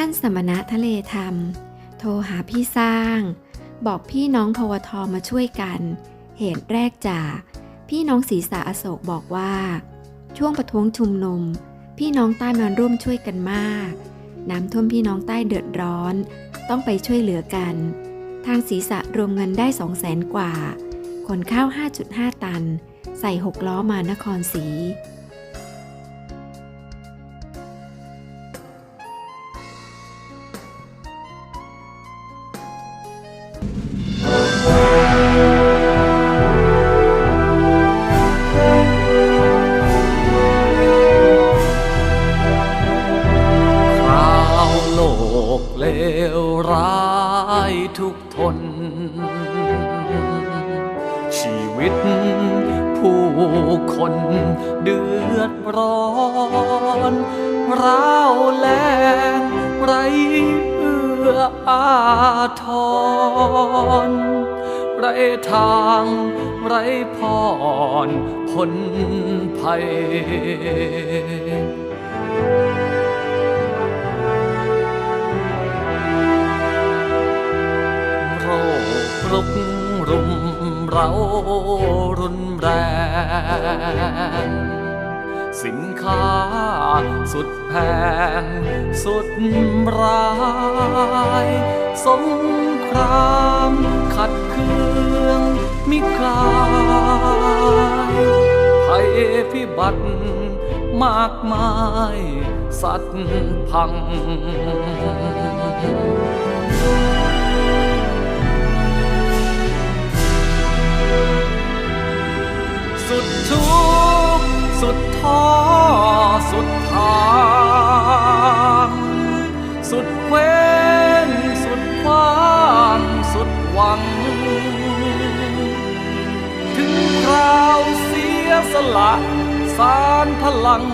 ท่านสมณะทะเลธรรม โทรหาพี่สร้าง บอกพี่น้องพวทมาช่วยกัน เหตุแรกจาก พี่น้องศรีษาอโศกบอกว่า ช่วงประท้วงชุมนุม พี่น้องใต้มาร่วมช่วยกันมาก น้ำท่วมพี่น้องใต้เดือดร้อน ต้องไปช่วยเหลือกัน ทางศีรษะรวมเงินได้2 0 0แสนกว่า ขนข้าว 5.5 ตัน ใส่6ล้อมานครศรี วิต ผู้คนเดือดร้อนร้าวแรงไรเอื้ออาทร ไรทางไรพรพ้นภัย เรารุนแรง สินค้าสุดแพง สุดร้าย สงครามขัดเคืองมิคลายภัยพิบัติมากมายสัตว์พัง ทุกสุดท้อสุดทางสุดเว้นสุดคว้างสุดหวัง ถึงคราวเสียสละสารพลัง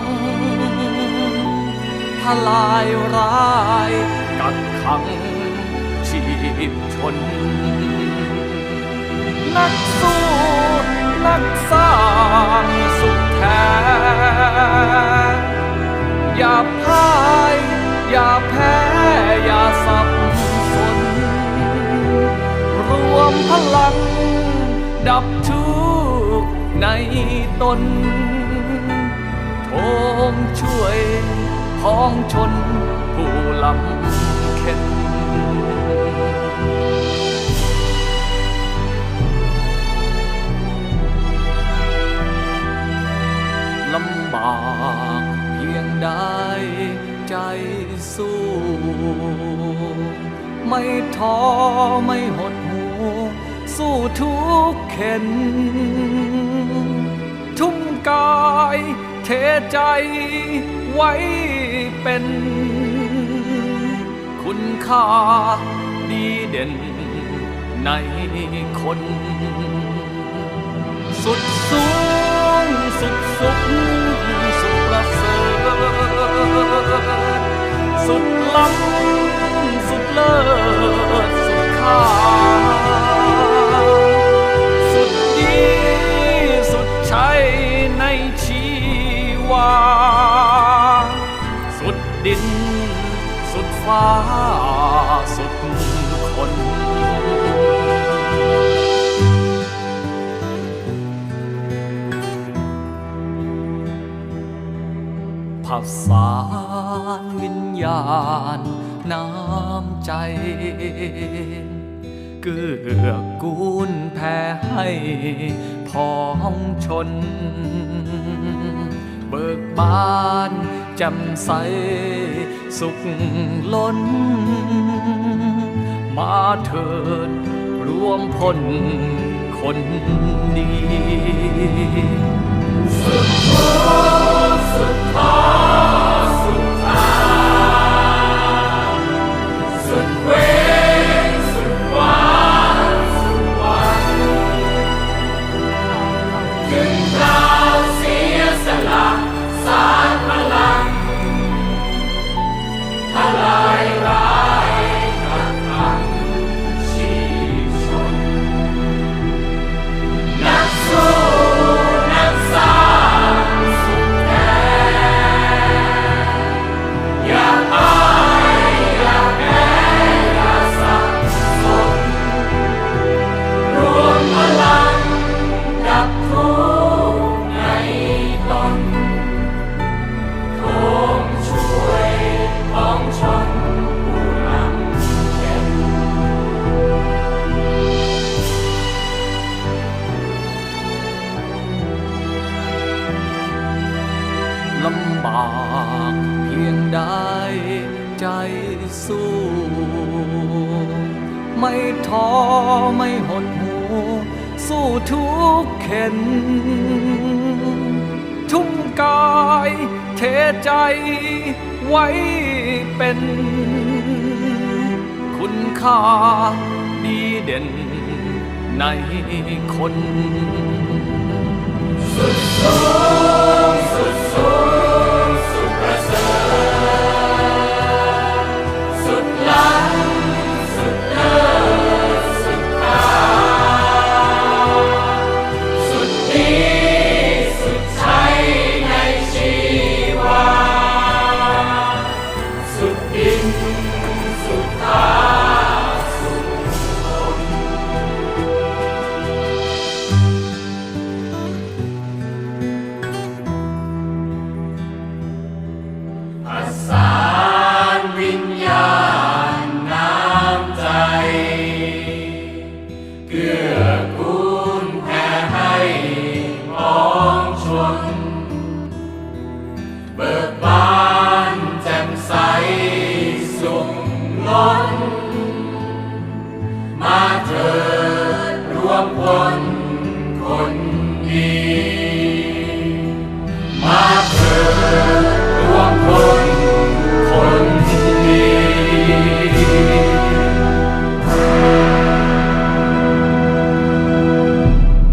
ทลายร้ายกักขังชีพชน นักสู้ นักสร้างสุขแท้ อย่าพ่าย อย่าแพ้ อย่าสับสน รวมพลัง ดับทุกข์ในตนโทมช่วยพ้องชนผู้ลำเข็น ไม่ท้อไม่หดหูสู้ทุกเข็น ทุ่มกายเทใจไว้เป็น คุณค่าดีเด่นในคน สุดสูงสุดสุขสุดประเสริฐสุดล้ำ ฟ้าสุดคนภาษานวิญญาณน้ำใจ เกื้อกูลแผ่ให้พ้องชน เบิกบาน จำใสสุขล้น มาเถิดรวมพลคนดีสู้น ไม่ท้อไม่หดหูสู้ทุกเข็น ทุ่มกายเทใจไว้เป็น คุณค่าดีเด่นในคน สุด